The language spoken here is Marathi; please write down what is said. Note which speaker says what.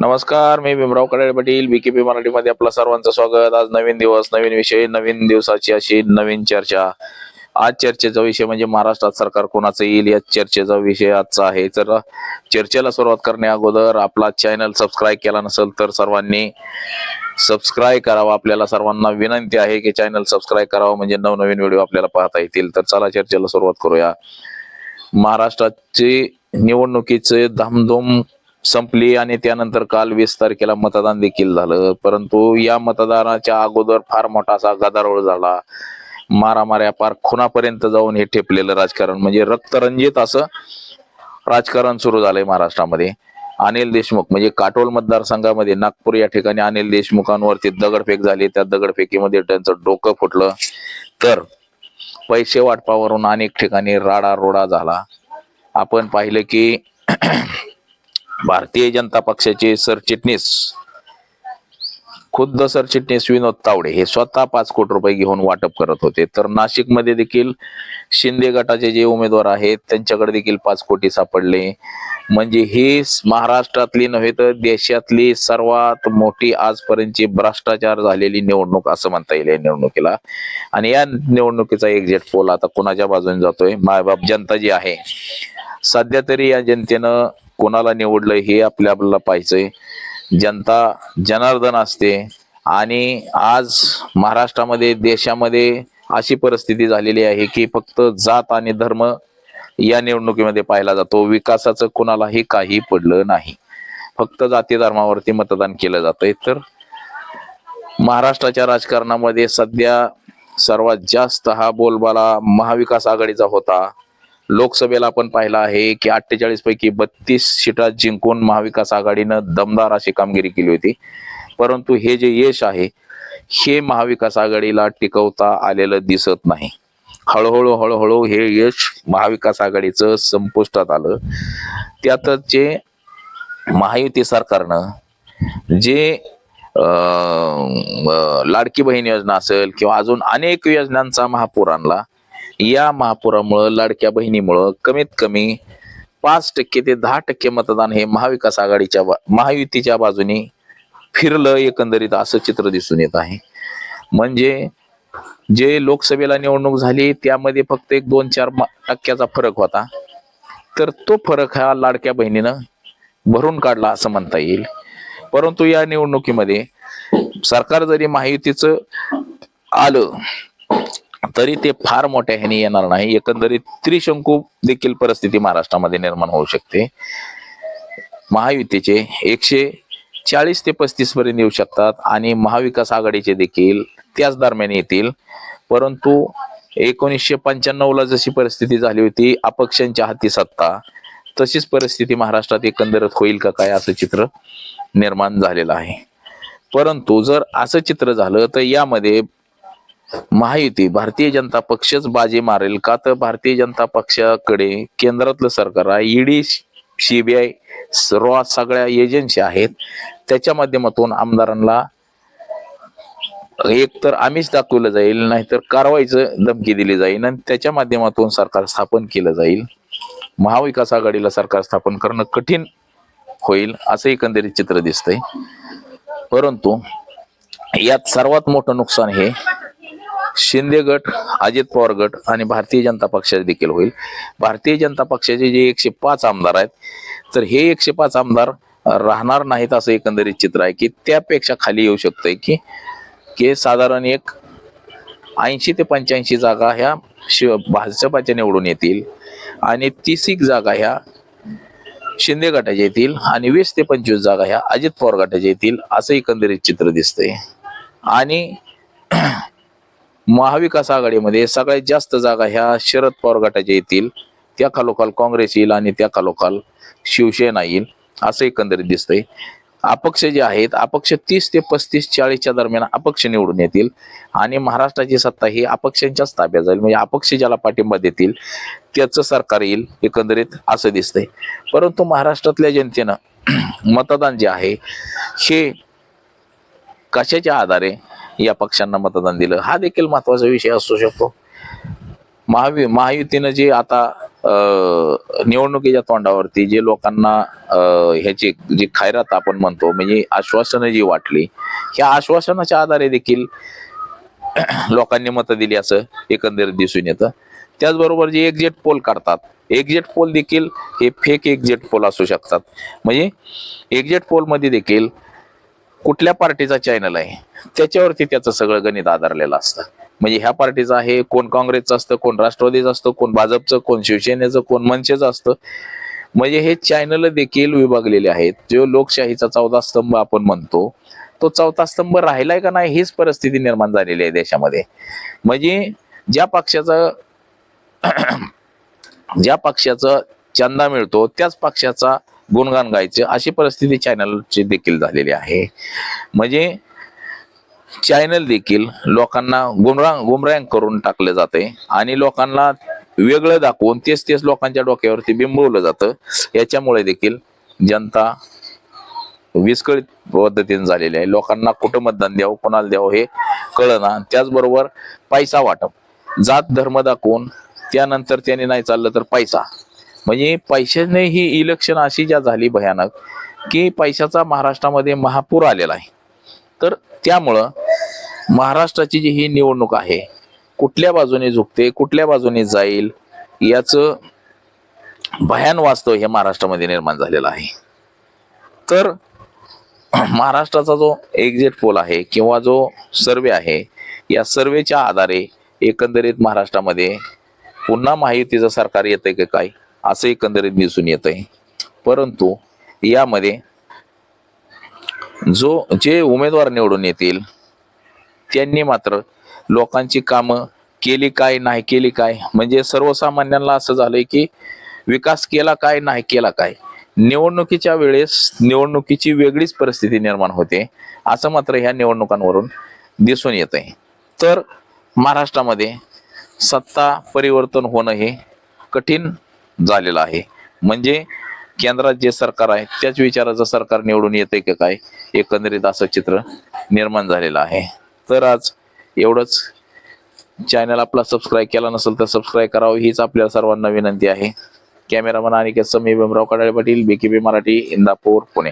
Speaker 1: नमस्कार मी भीमराव कडाळे पाटील बीकेपी मराठीमध्ये आपलं सर्वांचं स्वागत. आज नवीन दिवस नवीन विषय नवीन दिवसाची अशी नवीन चर्चा. आज चर्चेचा विषय म्हणजे महाराष्ट्रात सरकार कोणाचं येईल या चर्चेचा विषय आजचा आहे. तर चर्चेला सुरुवात करण्या अगोदर आपला चॅनल सबस्क्राईब केला नसेल तर सर्वांनी सबस्क्राईब करावा. आपल्याला सर्वांना विनंती आहे की चॅनल सबस्क्राईब करावा म्हणजे नवनवीन व्हिडिओ आपल्याला पाहता येतील. तर चला चर्चेला सुरुवात करूया. महाराष्ट्राची निवडणुकीचे धामधूम संपली आणि त्यानंतर काल वीस तारखेला मतदान देखील झालं. परंतु या मतदानाच्या अगोदर फार मोठा असा गदारोळ झाला. मारामाऱ्या पार खुनापर्यंत जाऊन हे ठेपलेलं राजकारण. म्हणजे रक्तरंजित असं राजकारण सुरू झालंय महाराष्ट्रामध्ये. अनिल देशमुख म्हणजे काटोल मतदारसंघामध्ये नागपूर या ठिकाणी अनिल देशमुखांवरती दगडफेक झाली. त्या दगडफेकीमध्ये त्यांचं डोकं फुटलं. तर पैसे वाटपावरून अनेक ठिकाणी राडा रोडा झाला. आपण पाहिलं की भारतीय जनता पक्षाचे सरचिटणीस खुद्द सरचिटणीस विनोद तावडे हे स्वतः पाच कोटी रुपये घेऊन वाटप करत होते. तर नाशिकमध्ये देखील शिंदे गटाचे जे उमेदवार आहेत त्यांच्याकडे देखील पाच कोटी सापडले. म्हणजे ही महाराष्ट्रातली नव्हे तर देशातली सर्वात मोठी आजपर्यंतची भ्रष्टाचार झालेली निवडणूक असं म्हणता येईल या निवडणुकीला. आणि या निवडणुकीचा एक्झिट पोल आता कोणाच्या बाजूने जातोय? मायबाप जनता जी आहे सध्या तरी या जनतेनं कोणाला निवडलं हे आपल्या आपल्याला पाहिजे जनता जनार्दन असते आणि आज महाराष्ट्रामध्ये देशामध्ये अशी परिस्थिती झालेली आहे की फक्त जात आणि धर्म या निवडणुकीमध्ये पाहिला जातो. विकासाचं कोणालाही काही पडलं नाही. फक्त जाती धर्मावरती मतदान केलं जातंय. तर महाराष्ट्राच्या राजकारणामध्ये सध्या सर्वात जास्त हा बोलबाला महाविकास आघाडीचा होता. लोकसभेला आपण पाहिलं आहे की अठ्ठेचाळीस पैकी बत्तीस सीटा जिंकून महाविकास आघाडीनं दमदार अशी कामगिरी केली होती. परंतु हे जे यश आहे हे महाविकास आघाडीला टिकवता आलेलं दिसत नाही. हळूहळू हळूहळू हे यश महाविकास आघाडीचं संपुष्टात आलं. त्यातच जे महायुती सरकारनं जे लाडकी बहीण योजना असेल किंवा अजून अनेक योजनांचा महापूर आणला या महापुरामुळं लाडक्या बहिणीमुळं कमीत कमी पाच टक्के ते दहा टक्के मतदान हे महाविकास आघाडीच्या महायुतीच्या बाजूने फिरलं एकंदरीत असं चित्र दिसून येत आहे. म्हणजे जे लोकसभेला निवडणूक झाली त्यामध्ये फक्त एक दोन चार टक्क्याचा फरक होता. तर तो फरक हा लाडक्या बहिणीनं भरून काढला असं म्हणता येईल. परंतु या निवडणुकीमध्ये सरकार जरी महायुतीचं आलं तरी ते फार मोठ्या ह्याने येणार नाही. एकंदरीत त्रिशंकू देखील परिस्थिती महाराष्ट्रामध्ये निर्माण होऊ शकते. महायुतीचे एकशे चाळीस ते पस्तीस पर्यंत येऊ शकतात आणि महाविकास आघाडीचे देखील त्याच दरम्यान येतील. परंतु एकोणीसशे पंच्याण्णव ला जशी परिस्थिती झाली होती अपक्षांच्या हाती सत्ता तशीच परिस्थिती महाराष्ट्रात एकंदरीत होईल का काय असं चित्र निर्माण झालेलं आहे. परंतु जर असं चित्र झालं तर यामध्ये महायुती भारतीय जनता पक्षच बाजी मारेल का तर भारतीय जनता पक्षाकडे केंद्रातलं सरकार आहे ईडी सीबीआय सर्व सगळ्या एजन्सी आहेत. त्याच्या माध्यमातून आमदारांना एक तर आम्हीच दाखवलं जाईल नाहीतर कारवाईचं धमकी दिली जाईल आणि त्याच्या माध्यमातून सरकार स्थापन केलं जाईल. महाविकास आघाडीला सरकार स्थापन करणं कठीण होईल असं एकंदरीत चित्र दिसतंय. परंतु यात सर्वात मोठं नुकसान हे शिंदे गट अजित पवार गट आणि भारतीय जनता पक्षाचे देखील होईल. भारतीय जनता पक्षाचे जे एकशे पाच आमदार आहेत तर हे एकशे पाच आमदार राहणार नाहीत असं एकंदरीत चित्र आहे की त्यापेक्षा खाली येऊ शकतंय की की साधारण एक ऐंशी ते पंच्याऐंशी जागा ह्या शिव भाजपाच्या निवडून येतील आणि तीस एक जागा ह्या शिंदे गटाच्या येतील आणि वीस ते पंचवीस जागा ह्या अजित पवार गटाच्या येतील असं एकंदरीत चित्र दिसतंय. आणि महाविकास आघाडीमध्ये सगळ्यात जास्त जागा ह्या शरद पवार गटाच्या येतील. त्या खालोखाल काँग्रेस येईल आणि त्या खालोखाल शिवसेना येईल असं एकंदरीत दिसतंय. अपक्ष जे आहेत अपक्ष तीस ते पस्तीस चाळीसच्या दरम्यान अपक्ष निवडून येतील. आणि महाराष्ट्राची सत्ता ही अपक्षांच्याच ताब्यात जाईल. म्हणजे अपक्ष ज्याला पाठिंबा देतील त्याचं सरकार येईल एकंदरीत असं दिसतंय. परंतु महाराष्ट्रातल्या जनतेनं मतदान जे आहे हे कशाच्या आधारे या पक्षांना मतदान दिलं. हा देखील महत्त्वाचा विषय असू शकतो. महावी महायुतीनं जे आता निवडणुकीच्या तोंडावरती जे लोकांना ह्याची जी खैरात आपण म्हणतो म्हणजे आश्वासनं जी वाटली ह्या आश्वासनाच्या आधारे देखील लोकांनी मतं दिली असं एकंदरीत दिसून येतं. त्याचबरोबर जे एक्झिट पोल काढतात एक्झिट पोल देखील हे फेक एक्झिट पोल असू शकतात. म्हणजे एक्झिट पोलमध्ये देखील कुठल्या पार्टीचा चॅनल आहे त्याच्यावरती त्याचं सगळं गणित आधारलेलं असतं. म्हणजे ह्या पार्टीचं आहे कोण काँग्रेसचं असतं कोण राष्ट्रवादीचं असतं कोण भाजपचं कोण शिवसेनेचं कोण मनसेचं असतं. म्हणजे हे चॅनल देखील विभागलेले आहेत. जो लोकशाहीचा चौथा स्तंभ आपण म्हणतो तो चौथा स्तंभ राहिलाय का नाही हीच परिस्थिती निर्माण झालेली आहे देशामध्ये. म्हणजे ज्या पक्षाचं ज्या पक्षाचा चंदा मिळतो त्याच पक्षाचा गुणगान गायचं अशी परिस्थिती चॅनलची देखील झालेली आहे. म्हणजे चॅनल देखील लोकांना गुमरांग गुमरांग करून टाकलं जाते आणि लोकांना वेगळं दाखवून तेच तेच लोकांच्या डोक्यावरती बिंबवलं जातं. याच्यामुळे देखील जनता विस्कळीत पद्धतीने झालेली आहे. लोकांना कुठं मतदान द्यावं कोणाला द्यावं हे कळना. त्याचबरोबर पैसा वाटप. जात धर्म दाखवून त्यानंतर त्याने नाही चाललं तर पैसा. म्हणजे पैशाने ही इलेक्शन अशी ज्या झाली भयानक की पैशाचा महाराष्ट्रामध्ये महापूर आलेला आहे. तर त्यामुळं महाराष्ट्राची जी ही निवडणूक आहे कुठल्या बाजूने झुकते कुठल्या बाजूने जाईल याचं भयान वास्तव हे महाराष्ट्रामध्ये निर्माण झालेलं आहे. तर महाराष्ट्राचा जो एक्झिट पोल आहे किंवा जो सर्वे आहे या सर्वेच्या आधारे एकंदरीत महाराष्ट्रामध्ये पुन्हा महायुतीचं सरकार येतंय का काय? असं एकंदरीत दिसून येतंय. परंतु यामध्ये जो जे उमेदवार निवडून येतील त्यांनी मात्र लोकांची कामं केली काय नाही केली काय? म्हणजे सर्वसामान्यांना असं झालंय की विकास केला काय नाही केला काय? निवडणुकीच्या वेळेस निवडणुकीची वेगळीच परिस्थिती निर्माण होते असं मात्र ह्या निवडणुकांवरून दिसून येत आहे तर महाराष्ट्रामध्ये सत्ता परिवर्तन होणं हे कठीण झालेला आहे. म्हणजे केंद्रात जे सरकार आहे त्याच विचाराचं सरकार निवडून येते का काय? एकंदरीत असं चित्र निर्माण झालेलं आहे. तर आज एवढंच. चॅनल आपला सबस्क्राईब केला नसेल तर सबस्क्राईब करावं हीच आपल्या सर्वांना विनंती आहे. कॅमेरामन आणि समी भीमराव कडाळे पाटील बीकेबी मराठी इंदापूर पुणे